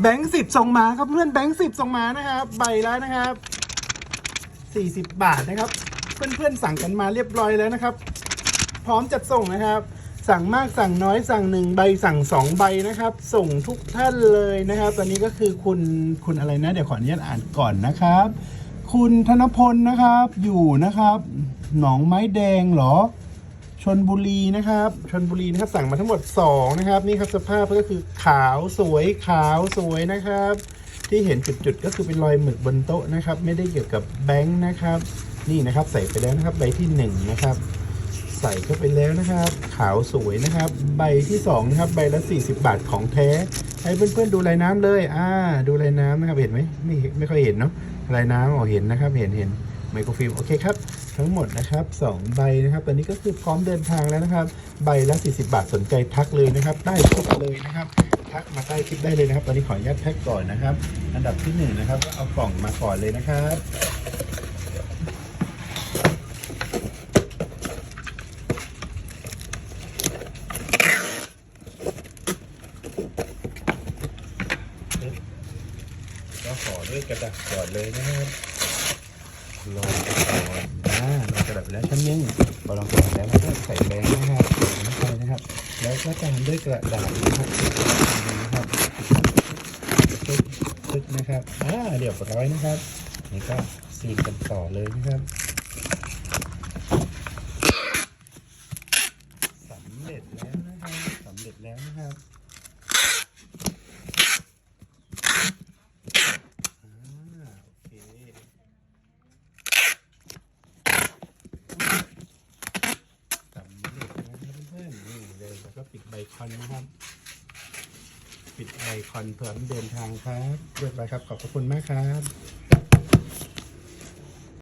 แบงค์สิบส่งมาครับเพื่อนแบงค์สิบส่งมานะครับใบแล้วนะครับสี่สิบบาทนะครับ เพื่อนๆสั่งกันมาเรียบร้อยแล้วนะครับ พร้อมจัดส่งนะครับ สั่งมากสั่งน้อยสั่งหนึ่งใบสั่งสองใบนะครับ ส่งทุกท่านเลยนะครับ ตอนนี้ก็คือคุณคุณอะไรนะ เดี๋ยวขออนุญาตอ่านก่อนนะครับ คุณธนพลนะครับอยู่นะครับ หนองไม้แดงเหรอ ชนบุรีนะครับชนบุรีนะครับสั่งมาทั้งหมด 2 นะครับ นี่ครับสภาพก็คือขาวสวยขาวสวยนะครับ ที่เห็นจุดๆก็คือเป็นรอยหมึกบนโต๊ะนะครับ ไม่ได้เกี่ยวกับแบงค์นะครับ นี่นะครับใส่ไปแล้วนะครับใบที่1นะครับใส่เข้าไปแล้วนะครับ ขาวสวยนะครับ ใบที่2นะครับใบละ 40 บาทของแท้ให้เพื่อนๆดูลายน้ำเลย อ่า ดูลายน้ำนะครับเห็นไหมไม่ไม่ค่อยเห็นเนาะลายน้ำอ๋อเห็นนะครับ เห็นเห็น ไมโครฟิล์มโอเคครับ ทั้งหมดนะครับ2ใบนะครับตอนนี้ก็คือพร้อมเดินทางแล้วนะครับ ใบละ 40 บาทสนใจทักเลยนะครับได้ครบเลยนะครับ ทักมาใต้คลิปได้เลยนะครับ ตอนนี้ขออนุญาตแพ็กก่อนนะครับ อันดับที่หนึ่งนะครับก็เอากล่องมาก่อนเลยนะครับก็ขอด้วยกระดาษก่อนเลยนะครับ ลงกระดาษก่อนอ่าลงกระดาษไปแล้วชั้นนึงพอลงกระดาษแล้วก็ใส่แบงค์นะครับใส่ลงไปนะครับ แล้วก็ตามด้วยกระดาษนะครับนะครับตึ๊ดตึ๊ดนะครับอ่าเรียบร้อยนะครับ นี่ก็ซีนกันต่อเลยนะครับสำเร็จแล้วนะครับสำเร็จแล้วนะครับ อ่าโอเคสำเร็จนะครับเพื่อนๆนี่เลยแล้วก็ ปิดใบคอนนะครับ ปิดใบคอนเพื่อเดินทางครับเรียบร้อยครับขอบพระคุณมากครับ